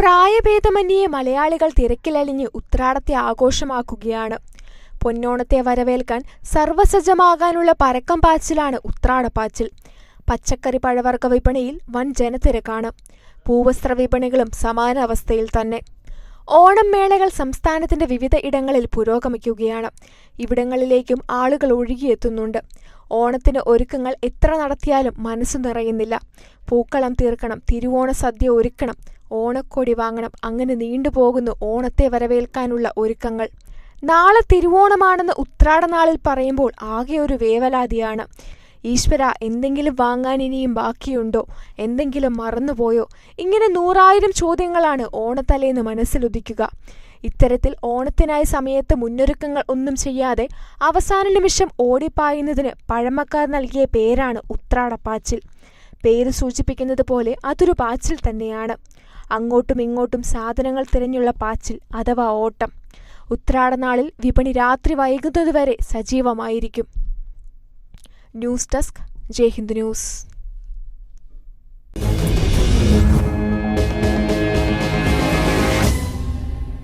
പ്രായഭേദമന്യേ മലയാളികൾ തിരക്കിലലിഞ്ഞ് ഉത്രാടത്തെ ആഘോഷമാക്കുകയാണ്. പൊന്നോണത്തെ വരവേൽക്കാൻ സർവസജ്ജമാകാനുള്ള പരക്കം പാച്ചിലാണ് ഉത്രാടപ്പാച്ചിൽ പച്ചക്കറി പഴവർഗ വിപണിയിൽ വൻ ജനത്തിരക്കാണ്. പൂവസ്ത്ര വിപണികളും സമാന അവസ്ഥയിൽ തന്നെ. ഓണം മേളകൾ സംസ്ഥാനത്തിന്റെ വിവിധ ഇടങ്ങളിൽ പുരോഗമിക്കുകയാണ്. ഇവിടങ്ങളിലേക്കും ആളുകൾ ഒഴുകിയെത്തുന്നുണ്ട്. ഓണത്തിന് ഒരുക്കങ്ങൾ എത്ര നടത്തിയാലും മനസ്സു നിറയുന്നില്ല. പൂക്കളം തീർക്കണം തിരുവോണ സദ്യ ഒരുക്കണം ഓണക്കോടി വാങ്ങണം. അങ്ങനെ നീണ്ടുപോകുന്നു ഓണത്തെ വരവേൽക്കാനുള്ള ഒരുക്കങ്ങൾ. നാളെ തിരുവോണമാണെന്ന് ഉത്രാടനാളിൽ പറയുമ്പോൾ ആകെ ഒരു വേവലാതിയാണ്. ഈശ്വര എന്തെങ്കിലും വാങ്ങാൻ ഇനിയും ബാക്കിയുണ്ടോ? എന്തെങ്കിലും മറന്നുപോയോ? ഇങ്ങനെ നൂറായിരം ചോദ്യങ്ങളാണ് ഓണത്തലേന്ന് മനസ്സിലുദിക്കുക ഇത്തരത്തിൽ ഓണത്തിനായ സമയത്ത് മുന്നൊരുക്കങ്ങൾ ഒന്നും ചെയ്യാതെ അവസാന നിമിഷം ഓടിപ്പായുന്നതിന് പഴമക്കാർ നൽകിയ പേരാണ് ഉത്രാടപ്പാച്ചിൽ. പേര് സൂചിപ്പിക്കുന്നത് പോലെ അതൊരു പാച്ചിൽ തന്നെയാണ്. അങ്ങോട്ടും ഇങ്ങോട്ടും സാധനങ്ങൾ തിരഞ്ഞുള്ള പാച്ചിൽ അഥവാ ഓട്ടം. ഉത്രാടനാളിൽ വിപണി രാത്രി വൈകുന്നതുവരെ സജീവമായിരിക്കും. News desk Jai Hind news.